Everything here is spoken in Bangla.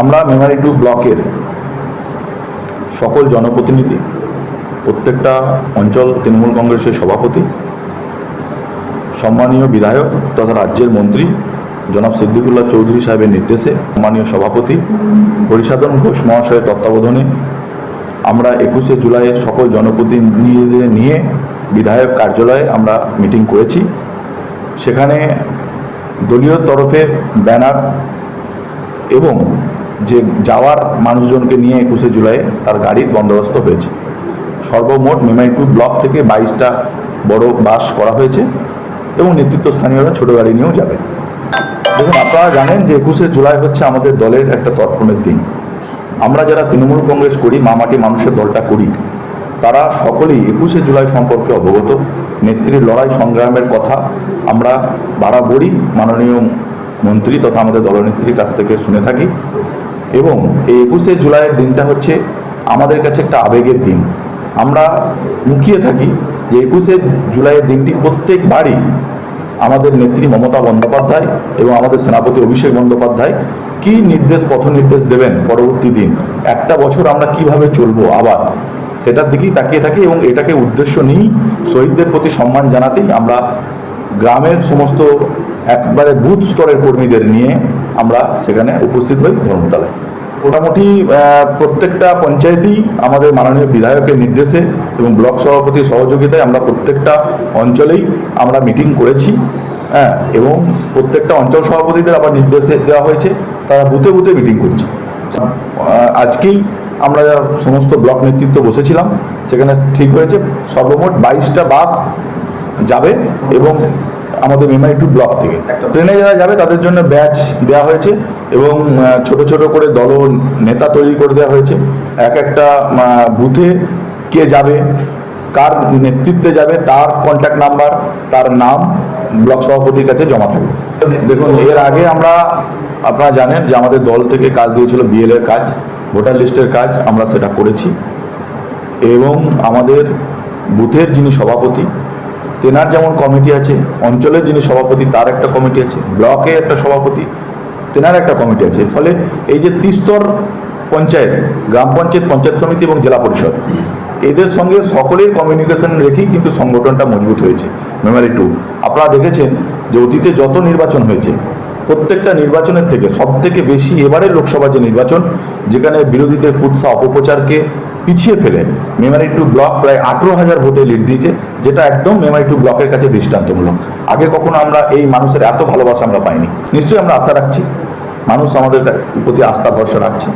আমরা মেমারি টু ব্লকের সকল জনপ্রতিনিধি, প্রত্যেকটা অঞ্চল তৃণমূল কংগ্রেসের সভাপতি, সম্মানীয় বিধায়ক তথা রাজ্যের মন্ত্রী জনাব সিদ্দিকুল্লাহ চৌধুরী সাহেবের নির্দেশে সম্মানীয় সভাপতি হরিসাধন ঘোষ মহাশয়ের তত্ত্বাবধানে আমরা একুশে জুলাই সকল জনপ্রতিনিধিদের নিয়ে বিধায়ক কার্যালয়ে আমরা মিটিং করেছি। সেখানে দলীয় তরফে ব্যানার এবং যে যাওয়ার মানুষজনকে নিয়ে একুশে জুলাই তার গাড়ির বন্দোবস্ত হয়েছে। সর্বমোট মেমারি টু ব্লক থেকে বাইশটা বড় বাস করা হয়েছে এবং নেতৃত্ব স্থানীয়রা ছোট গাড়ি নিয়েও যাবে। দেখুন, আপনারা জানেন যে একুশে জুলাই হচ্ছে আমাদের দলের একটা তর্পণের দিন। আমরা যারা তৃণমূল কংগ্রেস করি, মামাটি মানুষের দলটা করি, তারা সকলেই একুশে জুলাই সম্পর্কে অবগত। নেত্রীর লড়াই সংগ্রামের কথা আমরা বাড়াবড়ি মাননীয় মন্ত্রী তথা আমাদের দলনেত্রীর কাছ থেকে শুনে থাকি। এবং এই একুশে জুলাইয়ের দিনটা হচ্ছে আমাদের কাছে একটা আবেগের দিন। আমরা মুখিয়ে থাকি যে একুশে জুলাইয়ের দিনটি প্রত্যেক বাড়ি আমাদের নেত্রী মমতা বন্দ্যোপাধ্যায় এবং আমাদের সেনাপতি অভিষেক বন্দ্যোপাধ্যায় কি নির্দেশ, পথ নির্দেশ দেবেন পরবর্তী দিন? একটা বছর আমরা কীভাবে চলবো আবার? সেটার দিকেই তাকিয়ে থাকি এবং এটাকে উদ্দেশ্য নিয়েই শহীদদের প্রতি সম্মান জানাতেই আমরা গ্রামের সমস্ত একবারে বুথ স্তরের কর্মীদের নিয়ে আমরা সেখানে উপস্থিত হই ধর্মতলায়। মোটামুটি প্রত্যেকটা পঞ্চায়েতই আমাদের মাননীয় বিধায়কের নির্দেশে এবং ব্লক সভাপতির সহযোগিতায় আমরা প্রত্যেকটা অঞ্চলেই আমরা মিটিং করেছি হ্যাঁ এবং প্রত্যেকটা অঞ্চল সভাপতিদের আবার নির্দেশে দেওয়া হয়েছে, তারা বুথে বুথে মিটিং করছে। আজকেই আমরা সমস্ত ব্লক নেতৃত্ব বসেছিলাম, সেখানে ঠিক হয়েছে, সর্বমোট বাইশটা বাস যাবে এবং আমাদের মেমারি টু ব্লক থেকে। ট্রেনে যারা যাবে তাদের জন্য ব্যাচ দেওয়া হয়েছে এবং ছোট ছোট করে দল নেতা তৈরি করে দেওয়া হয়েছে। এক একটা বুথে কে যাবে কার নেতৃত্বে যাবে তার কন্ট্যাক্ট নাম্বার তার নাম ব্লক সভাপতির কাছে জমা থাকবে। দেখুন এর আগে আমরা আপনারা জানেন যে আমাদের দল থেকে কাজ দিয়েছিল বিএল এর কাজ ভোটার লিস্টের কাজ আমরা সেটা করেছি। এবং আমাদের বুথের যিনি সভাপতি তেনার যেমন কমিটি আছে, অঞ্চলের যিনি সভাপতি, তার একটা কমিটি আছে, ব্লকে একটা সভাপতি, তেনার একটা কমিটি আছে। ফলে এই যে তিস্তর পঞ্চায়েত, গ্রাম পঞ্চায়েত পঞ্চায়েত সমিতি এবং জেলা পরিষদ, এদের সঙ্গে সকলের কমিউনিকেশন রেখেই কিন্তু সংগঠনটা মজবুত হয়েছে। মেমারি টু আপনারা দেখেছেন যে অতীতে যত নির্বাচন হয়েছে, প্রত্যেকটা নির্বাচনের থেকে সব থেকে বেশি এবারের লোকসভা যে নির্বাচন, যেখানে বিরোধীদের কুৎসা, অপপ্রচারকে পিছিয়ে ফেলে। মেমারি টু ব্লক প্রায় আঠেরো হাজার ভোটে লিড দিয়েছে, যেটা একদম মেমারি টু ব্লকের কাছে দৃষ্টান্তমূলক। আগে কখনো আমরা এই মানুষের এত ভালোবাসা আমরা পাইনি। নিশ্চয়ই আমরা আশা রাখছি, মানুষ আমাদের প্রতি আস্থা ভরসা রাখছে।